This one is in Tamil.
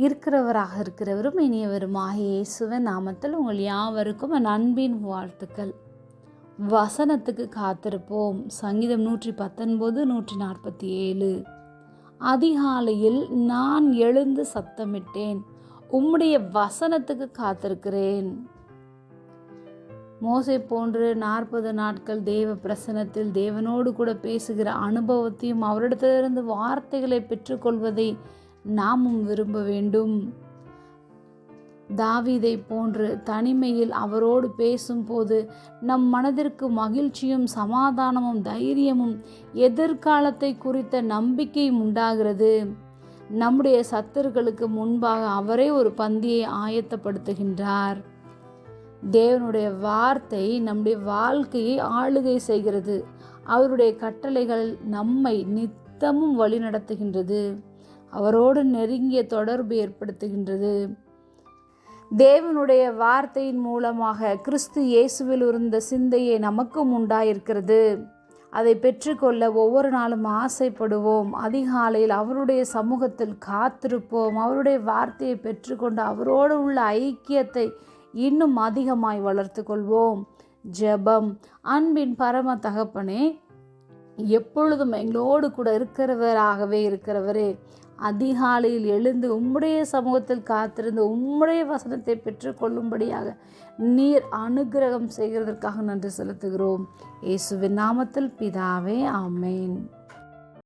இருக்கிறவராக இருக்கிறவரும் இனியவருமாக இயேசுவின் நாமத்தில் உங்கள் யாவருக்கும் என் அன்பின் வாழ்த்துக்கள். வசனத்துக்கு காத்திருப்போம். சங்கீதம் நூற்றி பத்தொன்பது நூற்றி நாற்பத்தி ஏழு அதிகாலையில் நான் எழுந்து சத்தமிட்டேன். உம்முடைய வசனத்துக்கு காத்திருக்கிறேன். மோசை போன்று நாற்பது நாட்கள் தேவ பிரசனத்தில் தேவனோடு கூட பேசுகிற அனுபவத்தையும் அவரிடத்திலிருந்து வார்த்தைகளை பெற்றுக்கொள்வதை நாமும் விரும்ப வேண்டும். தாவிதை போன்று தனிமையில் அவரோடு பேசும்போது நம் மனதிற்கு மகிழ்ச்சியும் சமாதானமும் தைரியமும் எதிர்காலத்தை குறித்த நம்பிக்கையும் உண்டாகிறது. நம்முடைய சத்துருக்களுக்கு முன்பாக அவரே ஒரு பந்தியை ஆயத்தப்படுத்துகின்றார். தேவனுடைய வார்த்தை நம்முடைய வாழ்க்கையை ஆளுகை செய்கிறது. அவருடைய கட்டளைகள் நம்மை நித்தமும் வழிநடத்துகின்றது. அவரோடு நெருங்கிய தொடர்பு ஏற்படுத்துகின்றது. தேவனுடைய வார்த்தையின் மூலமாக கிறிஸ்து இயேசுவில் இருந்த சிந்தையை நமக்கும் உண்டாயிருக்கிறது. அதை பெற்றுக்கொள்ள ஒவ்வொரு நாளும் ஆசைப்படுவோம். அதிகாலையில் அவருடைய சமூகத்தில் காத்திருப்போம். அவருடைய வார்த்தையை பெற்றுக்கொண்டு அவரோடு உள்ள ஐக்கியத்தை இன்னும் அதிகமாய் வளர்த்து கொள்வோம் ஜெபம். அன்பின் பரம தகப்பனே எப்பொழுதும் எங்களோடு கூட இருக்கிறவராகவே இருக்கிறவரே அதிகாலையில் எழுந்து உம்முடைய சமூகத்தில் காத்திருந்து உம்முடைய வசனத்தை பெற்றுக்கொள்ளும்படியாக நீர் அனுகிரகம் செய்கிறதற்காக நன்றி செலுத்துகிறோம். இயேசுவின் நாமத்தில் பிதாவே ஆமேன்.